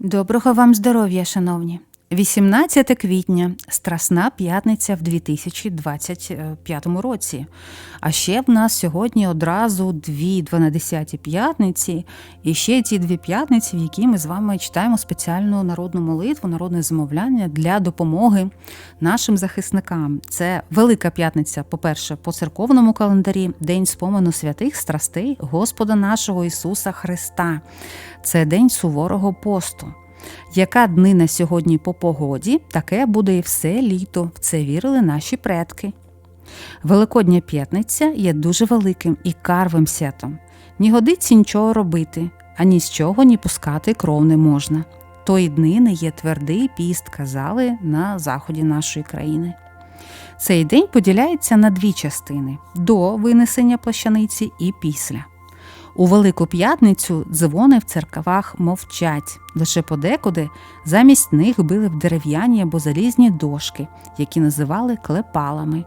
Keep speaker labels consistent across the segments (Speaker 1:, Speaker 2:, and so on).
Speaker 1: Доброго вам здоров'я, шановні! 18 квітня, Страсна п'ятниця в 2025 році. А ще в нас сьогодні одразу дві 12-ті п'ятниці, і ще ті дві п'ятниці, в які ми з вами читаємо спеціальну народну молитву, народне замовляння для допомоги нашим захисникам. Це Велика п'ятниця, по-перше, по церковному календарі, День спомену святих страстей Господа нашого Ісуса Христа. Це день суворого посту. Яка днина сьогодні по погоді, таке буде і все літо. В це вірили наші предки. Великодня п'ятниця є дуже великим і карвим святом. Ні годиться нічого робити, а ні з чого ні пускати кров не можна. Тої днини є твердий піст, казали на заході нашої країни. Цей день поділяється на дві частини до винесення плащаниці і після. У Велику П'ятницю дзвони в церквах мовчать, лише подекуди замість них били в дерев'яні або залізні дошки, які називали клепалами.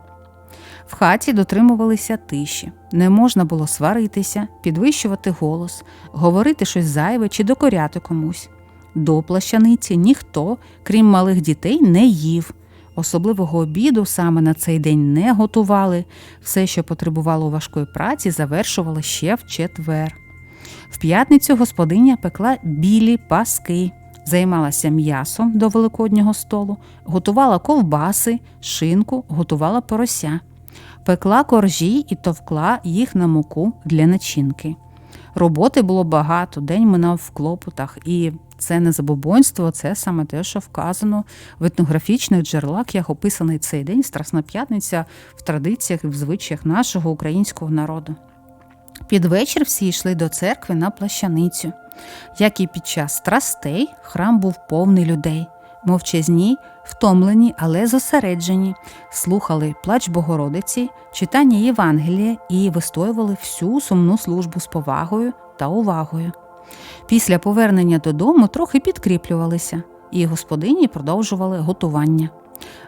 Speaker 1: В хаті дотримувалися тиші, не можна було сваритися, підвищувати голос, говорити щось зайве чи докоряти комусь. До плащаниці ніхто, крім малих дітей, не їв. Особливого обіду саме на цей день не готували. Все, що потребувало важкої праці, завершували ще в четвер. В п'ятницю господиня пекла білі паски, займалася м'ясом до великоднього столу, готувала ковбаси, шинку, готувала порося, пекла коржі і товкла їх на муку для начинки. Роботи було багато, день минав в клопотах, і це не забобонство, це саме те, що вказано в етнографічних джерелах, як описаний цей день, Страсна п'ятниця в традиціях і в звичаях нашого українського народу. Під вечір всі йшли до церкви на плащаницю. Як і під час страстей, храм був повний людей, мовчазні, втомлені, але зосереджені, слухали плач Богородиці, читання Євангелія і вистоювали всю сумну службу з повагою та увагою. Після повернення додому трохи підкріплювалися, і господині продовжували готування.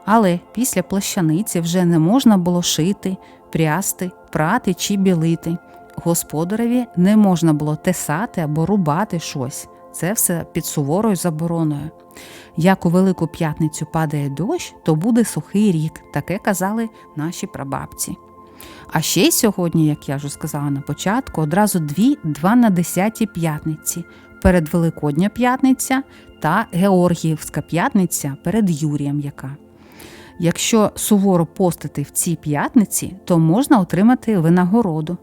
Speaker 1: Але після плащаниці вже не можна було шити, прясти, прати чи білити. Господареві не можна було тесати або рубати щось. Це все під суворою забороною. Як у Велику П'ятницю падає дощ, то буде сухий рік, таке казали наші прабабці. А ще й сьогодні, як я вже сказала на початку, одразу дві 12 п'ятниці перед Великодня п'ятниця та Георгіївська п'ятниця перед Юрієм яка. Якщо суворо постити в цій п'ятниці, то можна отримати винагороду.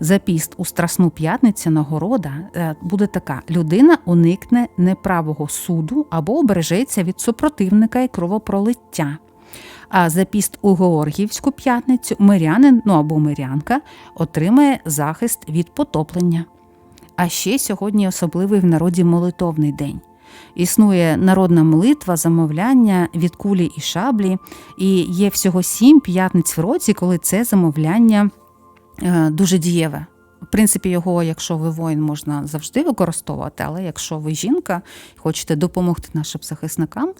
Speaker 1: За піст у Страсну п'ятницю нагорода е, буде така: людина уникне неправого суду або обережеться від супротивника і кровопролиття. А за піст у Георгіївську п'ятницю мирянин ну або мирянка отримає захист від потоплення. А ще сьогодні особливий в народі молитовний день. Існує народна молитва, замовляння від кулі і шаблі, і є всього сім п'ятниць в році, коли це замовляння е, дуже дієве. В принципі, його, якщо ви воїн, можна завжди використовувати, але якщо ви жінка і хочете допомогти нашим захисникам,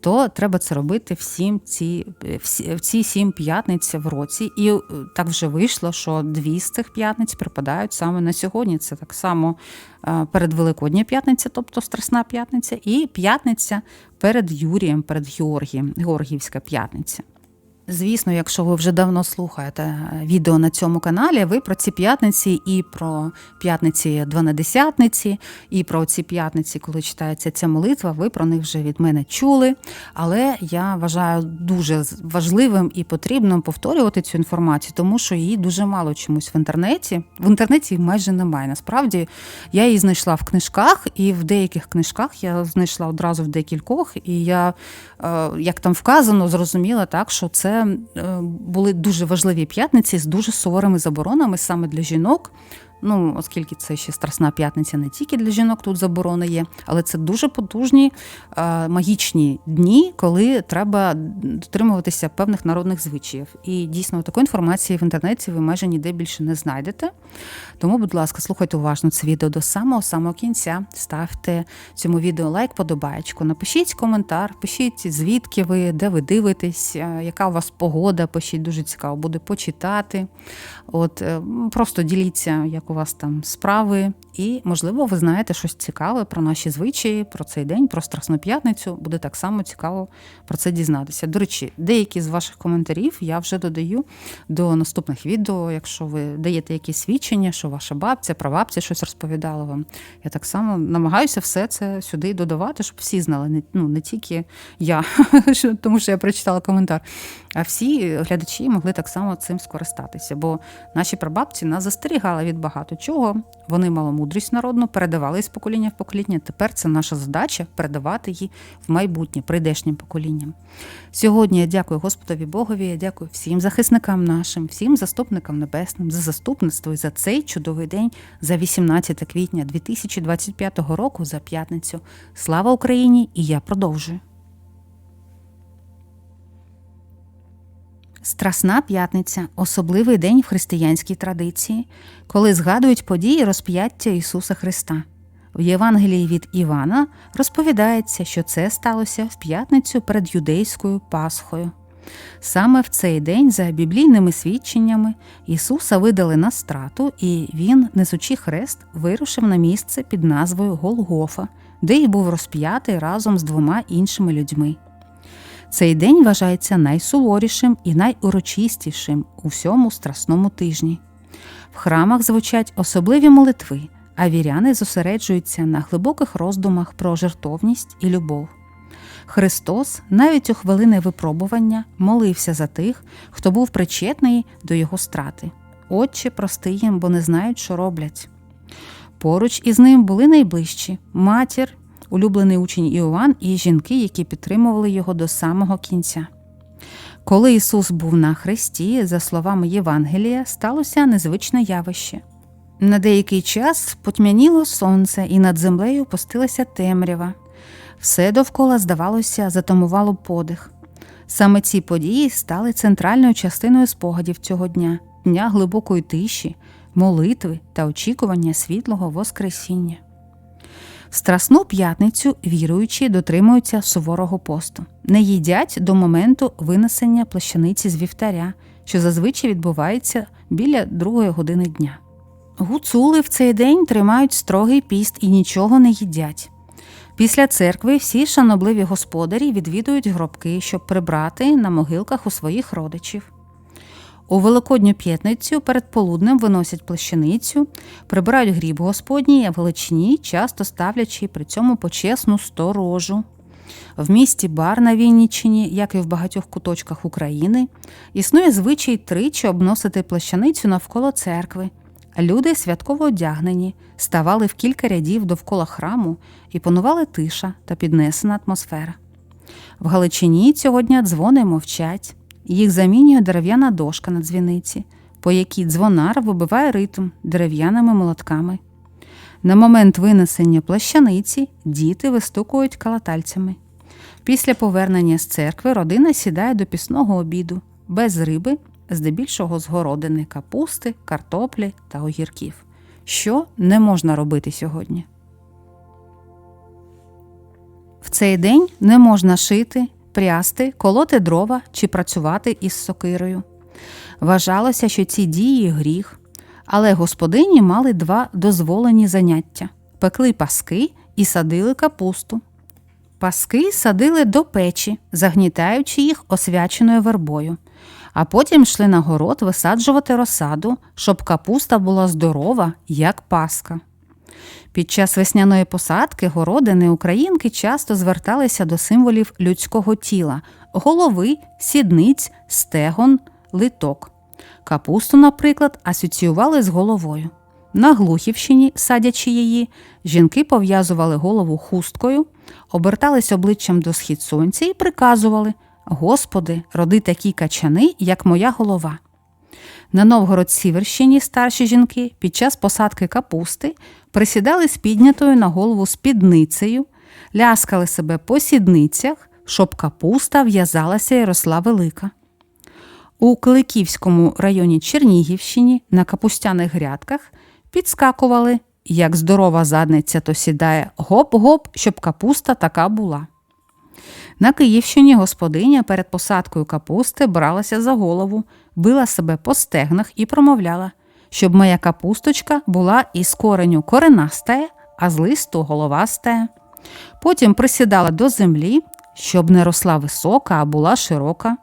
Speaker 1: то треба це робити всім ці, всі, ці сім п'ятниць в році. І е, так вже вийшло, що дві з цих п'ятниць припадають саме на сьогодні. Це так само е, перед Великодня п'ятниця, тобто Страсна п'ятниця, і п'ятниця перед Юрієм, перед Георгієм, Георгіївська п'ятниця. Звісно, якщо ви вже давно слухаєте е, відео на цьому каналі, ви про ці п'ятниці і про п'ятниці дванадесятниці, і про ці п'ятниці, коли читається ця молитва, ви про них вже від мене чули. Але я вважаю дуже важливим і потрібним повторювати цю інформацію, тому що її дуже мало чомусь в інтернеті. В інтернеті майже немає. Насправді я її знайшла в книжках, і в деяких книжках я знайшла одразу в декількох, і я, е, як там вказано, зрозуміла так, що це. Е, були дуже важливі п'ятниці з дуже суворими заборонами саме для жінок. Ну, оскільки це ще страсна п'ятниця не тільки для жінок тут заборони є, але це дуже потужні е, магічні дні, коли треба дотримуватися певних народних звичаїв. І дійсно такої інформації в інтернеті ви майже ніде більше не знайдете. Тому, будь ласка, слухайте уважно це відео до самого самого кінця. Ставте цьому відео лайк, подобаєчку. Напишіть коментар, пишіть, звідки ви, де ви дивитесь, е, яка у вас погода, пишіть дуже цікаво буде почитати. От Просто діліться, як у вас там справи, і, можливо, ви знаєте щось цікаве про наші звичаї, про цей день, про Страсну п'ятницю. Буде так само цікаво про це дізнатися. До речі, деякі з ваших коментарів я вже додаю до наступних відео. Якщо ви даєте якісь свідчення, що ваша бабця, прабабця щось розповідала вам. Я так само намагаюся все це сюди додавати, щоб всі знали, не, ну, не тільки я, тому що я прочитала коментар, а всі глядачі могли так само цим скористатися. Бо наші прабабці нас застерігали від багато чого. Вони мали мудрість народну, передавали з покоління в покоління. Тепер це наша задача передавати її в майбутнє прийдешнім поколінням. Сьогодні я дякую Господові Богові, я дякую всім захисникам нашим, всім заступникам небесним за заступництво і за цей чудовий день, за 18 квітня 2025 року за п'ятницю. Слава Україні! І я продовжую. Страсна п'ятниця особливий день в християнській традиції, коли згадують події розп'яття Ісуса Христа. В Євангелії від Івана розповідається, що це сталося в п'ятницю перед юдейською Пасхою. Саме в цей день, за біблійними свідченнями, Ісуса видали на страту, і Він, несучи хрест, вирушив на місце під назвою Голгофа, де й був розп'ятий разом з двома іншими людьми. Цей день вважається найсуворішим і найурочистішим у всьому страсному тижні. В храмах звучать особливі молитви, а віряни зосереджуються на глибоких роздумах про жертовність і любов. Христос навіть у хвилини випробування молився за тих, хто був причетний до його страти. Отче, прости їм, бо не знають, що роблять. Поруч із ним були найближчі матір, улюблений учень Іоанн і жінки, які підтримували його до самого кінця. Коли Ісус був на хресті, за словами Євангелія, сталося незвичне явище. На деякий час потьмяніло сонце, і над землею пустилася темрява. Все довкола, здавалося, затамувало подих. Саме ці події стали центральною частиною спогадів цього дня, дня глибокої тиші, молитви та очікування світлого Воскресіння. Страсну п'ятницю віруючі дотримуються суворого посту, не їдять до моменту винесення плащаниці з вівтаря, що зазвичай відбувається біля другої години дня. Гуцули в цей день тримають строгий піст і нічого не їдять. Після церкви всі шанобливі господарі відвідують гробки, щоб прибрати на могилках у своїх родичів. У Великодню п'ятницю перед полуднем виносять плащаницю, прибирають гріб Господній, а в Галичині часто ставлячи при цьому почесну сторожу. В місті Бар на Вінниччині, як і в багатьох куточках України, існує звичай тричі обносити плащаницю навколо церкви. Люди святково одягнені, ставали в кілька рядів довкола храму і панували тиша та піднесена атмосфера. В Галичині цього дня дзвони мовчать. Їх замінює дерев'яна дошка на дзвіниці, по якій дзвонар вибиває ритм дерев'яними молотками. На момент винесення плащаниці діти вистукують калатальцями. Після повернення з церкви родина сідає до пісного обіду без риби, здебільшого з городини, капусти, картоплі та огірків. Що не можна робити сьогодні? В цей день не можна шити, прясти, колоти дрова чи працювати із сокирою. Вважалося, що ці дії гріх, але господині мали два дозволені заняття пекли паски і садили капусту. Паски садили до печі, загнітаючи їх освяченою вербою, а потім йшли на город висаджувати розсаду, щоб капуста була здорова, як паска. Під час весняної посадки городини українки часто зверталися до символів людського тіла голови, сідниць, стегон, литок. Капусту, наприклад, асоціювали з головою. На Глухівщині, садячи її, жінки пов'язували голову хусткою, обертались обличчям до схід сонця і приказували Господи, роди такі качани, як моя голова. На Новгород-Сіверщині старші жінки під час посадки капусти присідали з піднятою на голову спідницею, ляскали себе по сідницях, щоб капуста в'язалася і росла велика. У Кликівському районі Чернігівщині на капустяних грядках підскакували, як здорова задниця, то сідає гоп-гоп, щоб капуста така була. На Київщині господиня перед посадкою капусти бралася за голову, била себе по стегнах і промовляла, щоб моя капусточка була із кореню коренастая, а з листу головастая. Потім присідала до землі, щоб не росла висока, а була широка,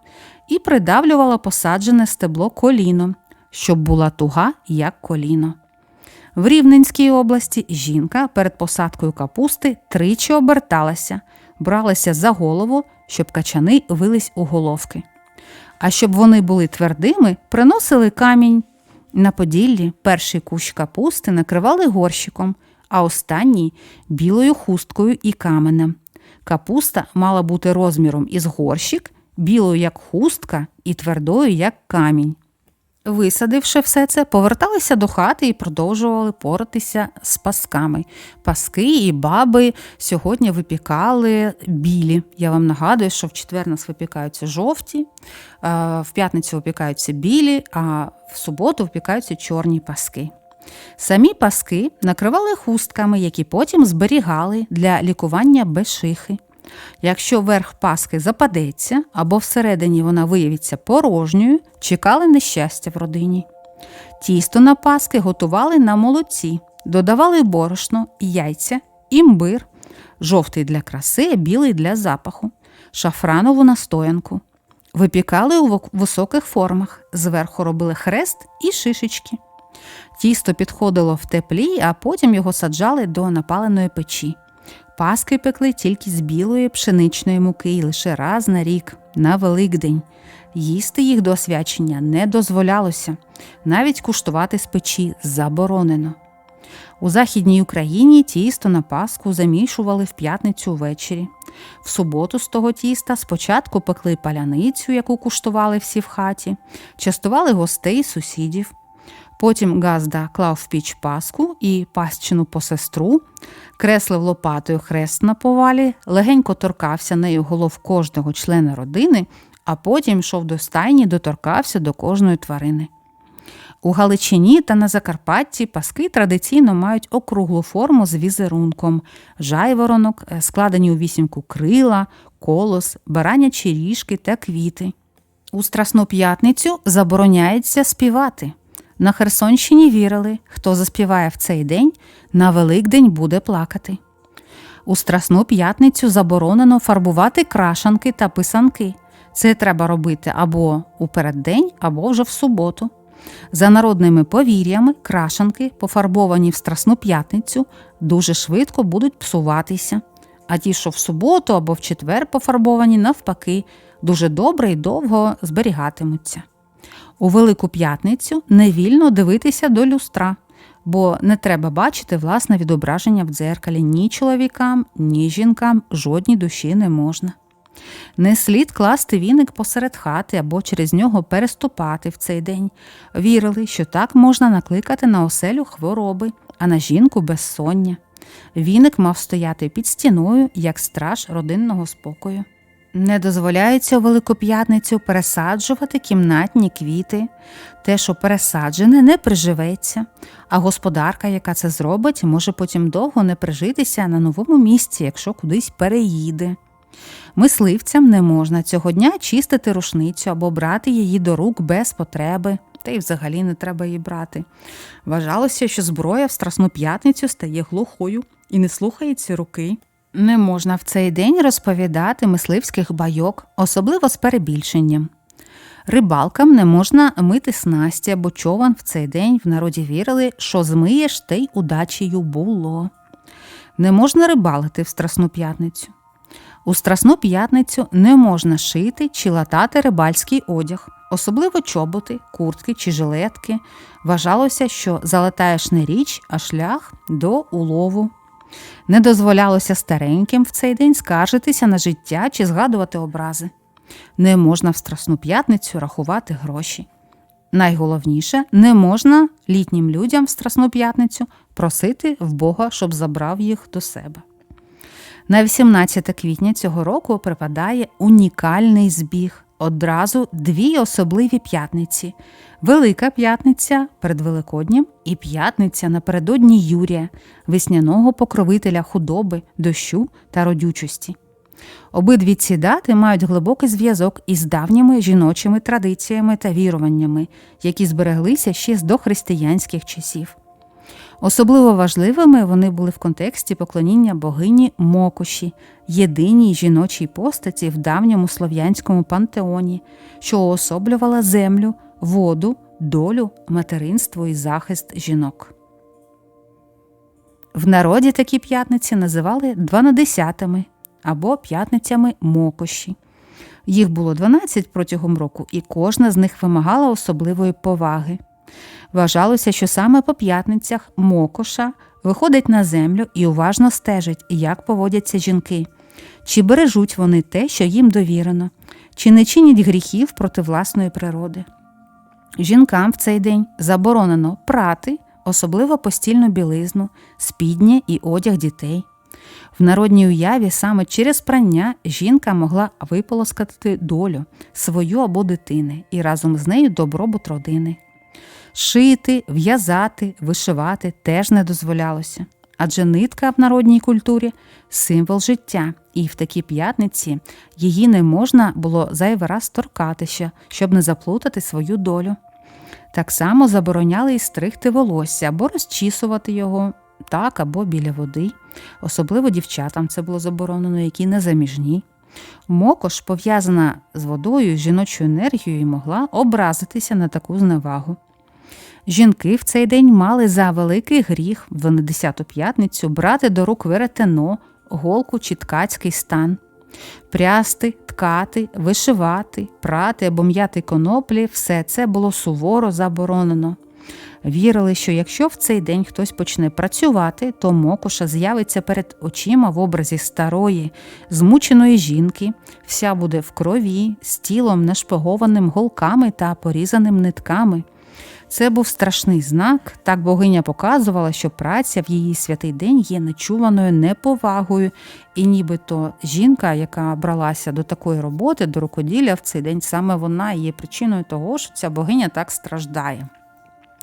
Speaker 1: і придавлювала посаджене стебло коліном, щоб була туга, як коліно. В Рівненській області жінка перед посадкою капусти тричі оберталася, бралася за голову, щоб качани вились у головки. А щоб вони були твердими, приносили камінь. На Поділлі перший кущ капусти накривали горщиком, а останній білою хусткою і каменем. Капуста мала бути розміром із горщик, білою як хустка і твердою як камінь. Висадивши все це, поверталися до хати і продовжували поратися з пасками. Паски і баби сьогодні випікали білі. Я вам нагадую, що в четвер нас випікаються жовті, в п'ятницю випікаються білі, а в суботу випікаються чорні паски. Самі паски накривали хустками, які потім зберігали для лікування бешихи. Якщо верх паски западеться або всередині вона виявиться порожньою, чекали нещастя в родині. Тісто на паски готували на молоці, додавали борошно, яйця, імбир, жовтий для краси, білий для запаху, шафранову настоянку. Випікали у високих формах, зверху робили хрест і шишечки. Тісто підходило в теплі, а потім його саджали до напаленої печі. Паски пекли тільки з білої пшеничної муки і лише раз на рік, на Великдень. Їсти їх до освячення не дозволялося, навіть куштувати з печі заборонено. У Західній Україні тісто на Пасху замішували в п'ятницю ввечері. В суботу з того тіста спочатку пекли паляницю, яку куштували всі в хаті, частували гостей і сусідів. Потім Газда клав в піч паску і пасчину по сестру, креслив лопатою хрест на повалі, легенько торкався нею голов кожного члена родини, а потім йшов до стайні, доторкався до кожної тварини. У Галичині та на Закарпатті паски традиційно мають округлу форму з візерунком, жайворонок, е, складені у вісімку крила, колос, баранячі ріжки та квіти. У Страсну п'ятницю забороняється співати. На Херсонщині вірили, хто заспіває в цей день, на Великдень буде плакати. У Страсну п'ятницю заборонено фарбувати крашанки та писанки. Це треба робити або у переддень, або вже в суботу. За народними повір'ями, крашанки, пофарбовані в Страсну п'ятницю, дуже швидко будуть псуватися. А ті, що в суботу або в четвер пофарбовані, навпаки, дуже добре і довго зберігатимуться. У Велику п'ятницю не вільно дивитися до люстра, бо не треба бачити власне відображення в дзеркалі ні чоловікам, ні жінкам, жодній душі не можна. Не слід класти віник посеред хати або через нього переступати в цей день. Вірили, що так можна накликати на оселю хвороби, а на жінку безсоння. Віник мав стояти під стіною, як страж родинного спокою. Не дозволяється у Великоп'ятницю пересаджувати кімнатні квіти. Те, що пересаджене, не приживеться, а господарка, яка це зробить, може потім довго не прижитися на новому місці, якщо кудись переїде. Мисливцям не можна цього дня чистити рушницю або брати її до рук без потреби, та й взагалі не треба її брати. Вважалося, що зброя в Страсну п'ятницю стає глухою і не слухається руки. Не можна в цей день розповідати мисливських байок, особливо з перебільшенням. Рибалкам не можна мити снасті або човен в цей день в народі вірили, що змиєш, те й удачею було. Не можна рибалити в Страсну п'ятницю. У Страсну п'ятницю не можна шити чи латати рибальський одяг, особливо чоботи, куртки чи жилетки. Вважалося, що залатаєш не річ, а шлях до улову. Не дозволялося стареньким в цей день скаржитися на життя чи згадувати образи. Не можна в Страсну п'ятницю рахувати гроші. Найголовніше, не можна літнім людям в Страсну п'ятницю просити в Бога, щоб забрав їх до себе. На 18 квітня цього року припадає унікальний збіг. Одразу дві особливі п'ятниці: Велика п'ятниця перед Великоднім і п'ятниця напередодні Юрія, весняного покровителя худоби, дощу та родючості. Обидві ці дати мають глибокий зв'язок із давніми жіночими традиціями та віруваннями, які збереглися ще з дохристиянських часів. Особливо важливими вони були в контексті поклоніння богині Мокоші, єдиній жіночій постаті в давньому слов'янському пантеоні, що уособлювала землю, воду, долю, материнство і захист жінок. В народі такі п'ятниці називали дванадесятими або п'ятницями Мокоші. Їх було 12 протягом року, і кожна з них вимагала особливої поваги. Вважалося, що саме по п'ятницях Мокоша виходить на землю і уважно стежить, як поводяться жінки, чи бережуть вони те, що їм довірено, чи не чинять гріхів проти власної природи. Жінкам в цей день заборонено прати, особливо постільну білизну, спідня і одяг дітей. В народній уяві саме через прання жінка могла виполоскати долю свою або дитини і разом з нею добробут родини. Шити, в'язати, вишивати теж не дозволялося, адже нитка в народній культурі символ життя, і в такі п'ятниці її не можна було зайвий раз торкатися, щоб не заплутати свою долю. Так само забороняли і стригти волосся або розчісувати його так або біля води. Особливо дівчатам це було заборонено, які не заміжні. Мокош, пов'язана з водою, жіночою енергією, могла образитися на таку зневагу. Жінки в цей день мали за великий гріх в 12-ту п'ятницю брати до рук веретено, голку чи ткацький стан. Прясти, ткати, вишивати, прати або м'яти коноплі все це було суворо заборонено. Вірили, що якщо в цей день хтось почне працювати, то мокоша з'явиться перед очима в образі старої, змученої жінки, вся буде в крові, з тілом нашпигованим голками та порізаним нитками. Це був страшний знак. Так богиня показувала, що праця в її святий день є нечуваною неповагою, і нібито жінка, яка бралася до такої роботи, до рукоділля в цей день, саме вона є причиною того, що ця богиня так страждає.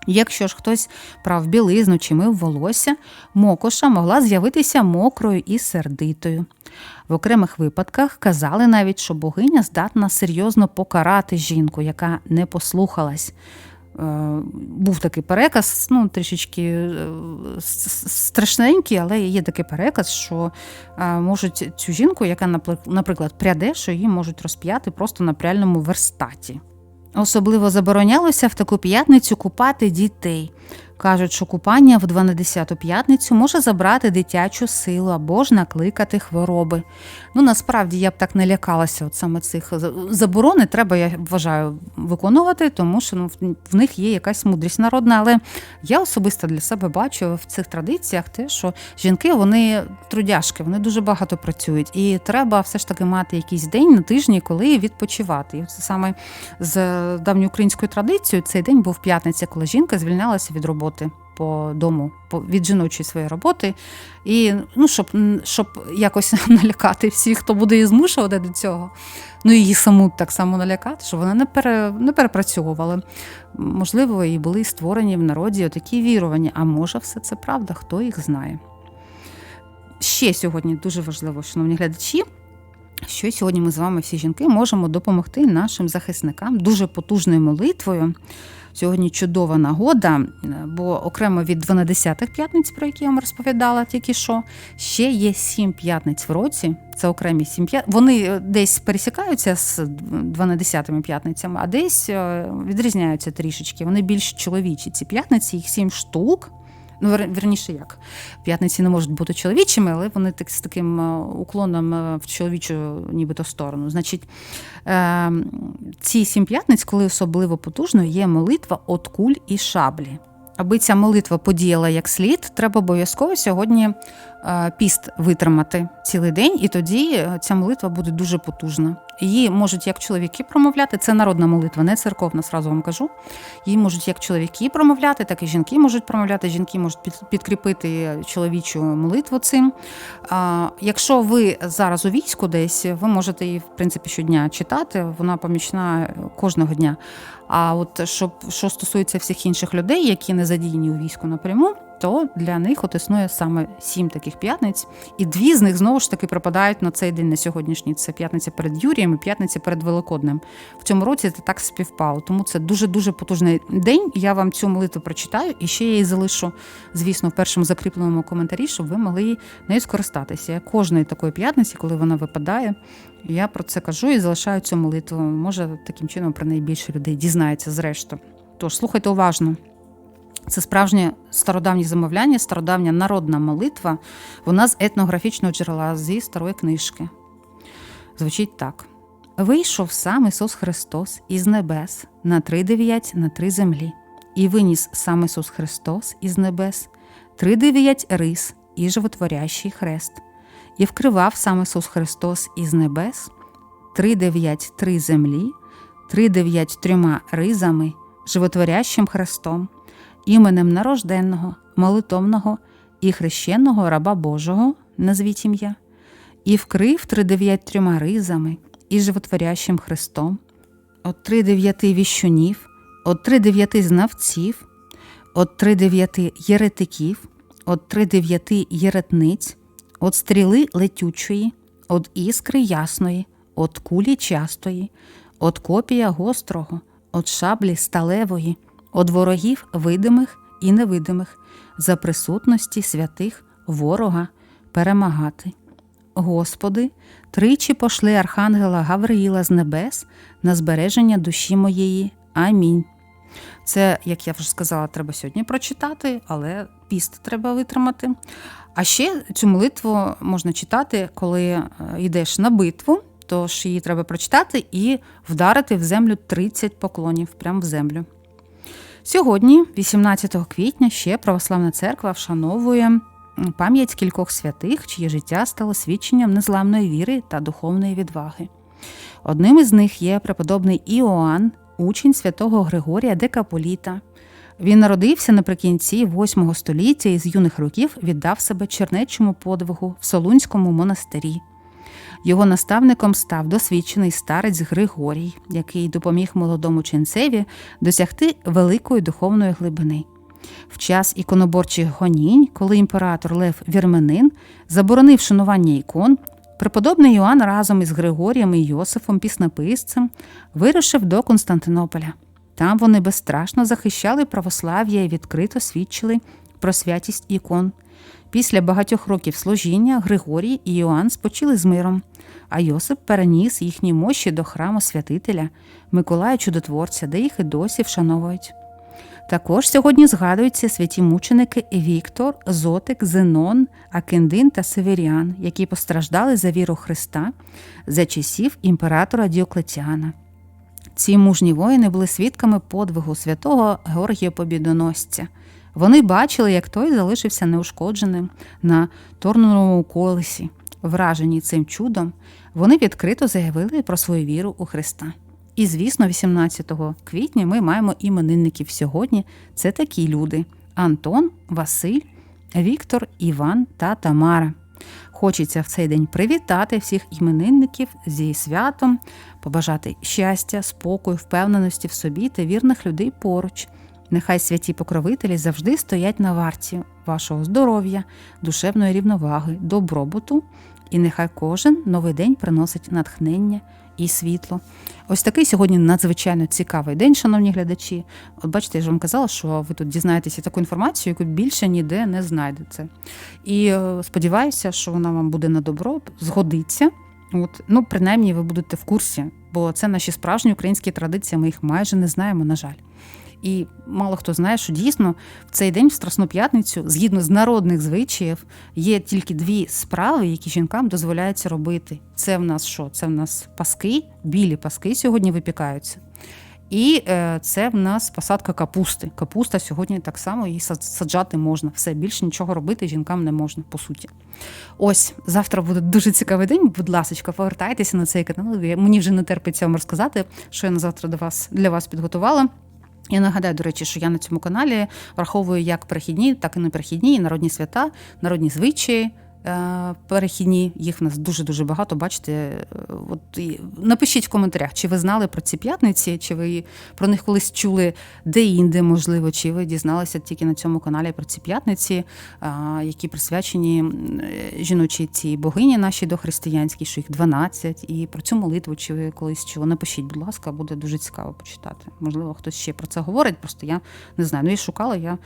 Speaker 1: Якщо ж хтось прав білизну чи мив волосся, мокоша могла з'явитися мокрою і сердитою. В окремих випадках казали навіть, що богиня здатна серйозно покарати жінку, яка не послухалась. Е, Був такий переказ, ну трішечки е, страшненький, але є такий переказ, що е, можуть цю жінку, яка, наприклад, пряде, що її можуть розп'яти просто на пряльному верстаті. Особливо заборонялося в таку п'ятницю купати дітей. Кажуть, що купання в 12-ту п'ятницю може забрати дитячу силу або ж накликати хвороби. Ну насправді я б так не лякалася. От саме цих заборони треба, я вважаю, виконувати, тому що ну, в- них є якась мудрість народна. Але я особисто для себе бачу в цих традиціях те, що жінки вони трудяшки, вони дуже багато працюють, і треба все ж таки мати якийсь день на тижні, коли відпочивати. І це саме з давньоукраїнською традицією цей день був п'ятниця, коли жінка звільнялася від роботи по дому, від жіночої своєї роботи. І ну, щоб, щоб якось налякати всіх, хто буде її змушувати до цього. Ну її саму так само налякати, щоб вона не пере, не перепрацьовувала. Можливо, і були створені в народі такі вірування. А може, все це правда, хто їх знає. Ще сьогодні дуже важливо, шановні глядачі, що сьогодні ми з вами, всі жінки, можемо допомогти нашим захисникам дуже потужною молитвою. Сьогодні чудова нагода, бо окремо від 12 п'ятниць, про які я вам розповідала тільки що, ще є сім п'ятниць в році. Це окремі сім п'ятниць. Вони е, десь пересікаються з 12 п'ятницями, а десь е, відрізняються трішечки. Вони більш чоловічі. Ці п'ятниці, їх сім штук. Ну, верніше як. П'ятниці не можуть бути чоловічими, але вони так, з таким е, уклоном е, в чоловічу нібито сторону. Значить, е, ці сім п'ятниць, коли особливо потужною, є молитва от куль і шаблі. Аби ця молитва подіяла як слід, треба обов'язково сьогодні піст витримати цілий день, і тоді е, ця молитва буде дуже потужна. Її можуть як чоловіки промовляти, це народна молитва, не церковна, сразу вам кажу. Її можуть як чоловіки промовляти, так і жінки можуть промовляти. Жінки можуть під- підкріпити чоловічу молитву цим. Якщо ви зараз у війську десь, ви можете її, в принципі, щодня читати, вона помічна кожного дня. А от щоб що стосується всіх інших людей, які не задіяні у війську напряму, то для них от існує саме сім таких п'ятниць, і дві з них знову ж таки припадають на цей день на сьогоднішній. Це п'ятниця перед Юрієм і п'ятниця перед Великоднем. В цьому році це так співпало. Тому це дуже дуже потужний день. Я вам цю молитву прочитаю і ще я її залишу, звісно, в першому закріпленому коментарі, щоб ви могли нею скористатися. Я кожної такої п'ятниці, коли вона випадає, я про це кажу і залишаю цю молитву. Може, таким чином про неї більше людей дізнається зрештою. Тож слухайте уважно. Це справжнє стародавнє замовляння, стародавня народна молитва. Вона з етнографічного джерела зі старої книжки. Звучить так: Вийшов сам Ісус Христос із небес на три дев'ять на три землі, і виніс сам Ісус Христос із небес три дев'ять рис і животворящий хрест, і вкривав сам Ісус Христос із небес три дев'ять три землі, три дев'ять трьома ризами, животворящим хрестом іменем нарожденного, молитовного і хрещеного раба Божого, назвіть ім'я, і вкрив тридев'ять трьома ризами і животворящим хрестом, от три дев'яти віщунів, от три дев'яти знавців, от три дев'яти єретиків, от три дев'яти єретниць, от стріли летючої, от іскри ясної, от кулі частої, от копія гострого, от шаблі сталевої од ворогів видимих і невидимих, за присутності святих ворога перемагати. Господи, тричі пошли Архангела Гавриїла з небес на збереження душі моєї. Амінь. Це, як я вже сказала, треба сьогодні прочитати, але піст треба витримати. А ще цю молитву можна читати, коли е, йдеш на битву, тож її треба прочитати і вдарити в землю 30 поклонів, прямо в землю. Сьогодні, 18 квітня, ще православна церква вшановує пам'ять кількох святих, чиє життя стало свідченням незламної віри та духовної відваги. Одним із них є преподобний Іоанн, учень святого Григорія Декаполіта. Він народився наприкінці VIII століття і з юних років віддав себе чернечому подвигу в Солунському монастирі. Його наставником став досвідчений старець Григорій, який допоміг молодому ченцеві досягти великої духовної глибини. В час іконоборчих гонінь, коли імператор Лев Вірменин заборонив шанування ікон, преподобний Йоанн разом із Григорієм і Йосифом, піснописцем, вирушив до Константинополя. Там вони безстрашно захищали православ'я і відкрито свідчили про святість ікон. Після багатьох років служіння Григорій і Йоанн спочили з миром, а Йосип переніс їхні мощі до храму святителя Миколая Чудотворця, де їх і досі вшановують. Також сьогодні згадуються святі мученики Віктор, Зотик, Зенон, Акендин та Северіан, які постраждали за віру Христа за часів імператора Діоклетіана. Ці мужні воїни були свідками подвигу святого Георгія Побідоносця. Вони бачили, як той залишився неушкодженим на торновому колесі. Вражені цим чудом, вони відкрито заявили про свою віру у Христа. І, звісно, 18 квітня ми маємо іменинників сьогодні. Це такі люди: Антон, Василь, Віктор, Іван та Тамара. Хочеться в цей день привітати всіх іменинників зі святом, побажати щастя, спокою, впевненості в собі та вірних людей поруч. Нехай святі покровителі завжди стоять на варті вашого здоров'я, душевної рівноваги, добробуту, і нехай кожен новий день приносить натхнення і світло. Ось такий сьогодні надзвичайно цікавий день, шановні глядачі. От бачите, я ж вам казала, що ви тут дізнаєтеся таку інформацію, яку більше ніде не знайдете. І е, сподіваюся, що вона вам буде на добро, згодиться. От, ну, принаймні, ви будете в курсі, бо це наші справжні українські традиції, ми їх майже не знаємо, на жаль. І мало хто знає, що дійсно в цей день, в Страсну п'ятницю, згідно з народних звичаїв, є тільки дві справи, які жінкам дозволяється робити. Це в нас що? Це в нас паски, білі паски сьогодні випікаються. І е, це в нас посадка капусти. Капуста сьогодні так само її саджати можна. Все більше нічого робити жінкам не можна, по суті. Ось завтра буде дуже цікавий день. Будь ласка, повертайтеся на цей канал. Мені вже не терпиться вам розказати, що я на завтра до вас для вас підготувала. Я нагадаю, до речі, що я на цьому каналі враховую як перехідні, так і неперехідні, народні свята, народні звичаї, перехідні. Їх в нас дуже дуже багато. Бачите, е, от і напишіть в коментарях, чи ви знали про ці п'ятниці, чи ви про них колись чули де-інде, можливо, чи ви дізналися тільки на цьому каналі про ці п'ятниці, які присвячені е, жіночій цій богині нашій дохристиянській, що їх 12, і про цю молитву, чи ви колись чули. Напишіть, будь ласка, буде дуже цікаво почитати. Можливо, хтось ще про це говорить, просто я не знаю. Ну, я шукала, я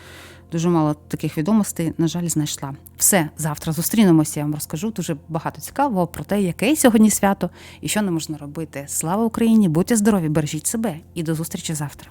Speaker 1: дуже мало таких відомостей, на жаль, знайшла. Все, завтра зустрінемося, я вам розкажу дуже багато цікавого про те, яке сьогодні свято і що не можна робити. Слава Україні! Будьте здорові, бережіть себе і до зустрічі завтра.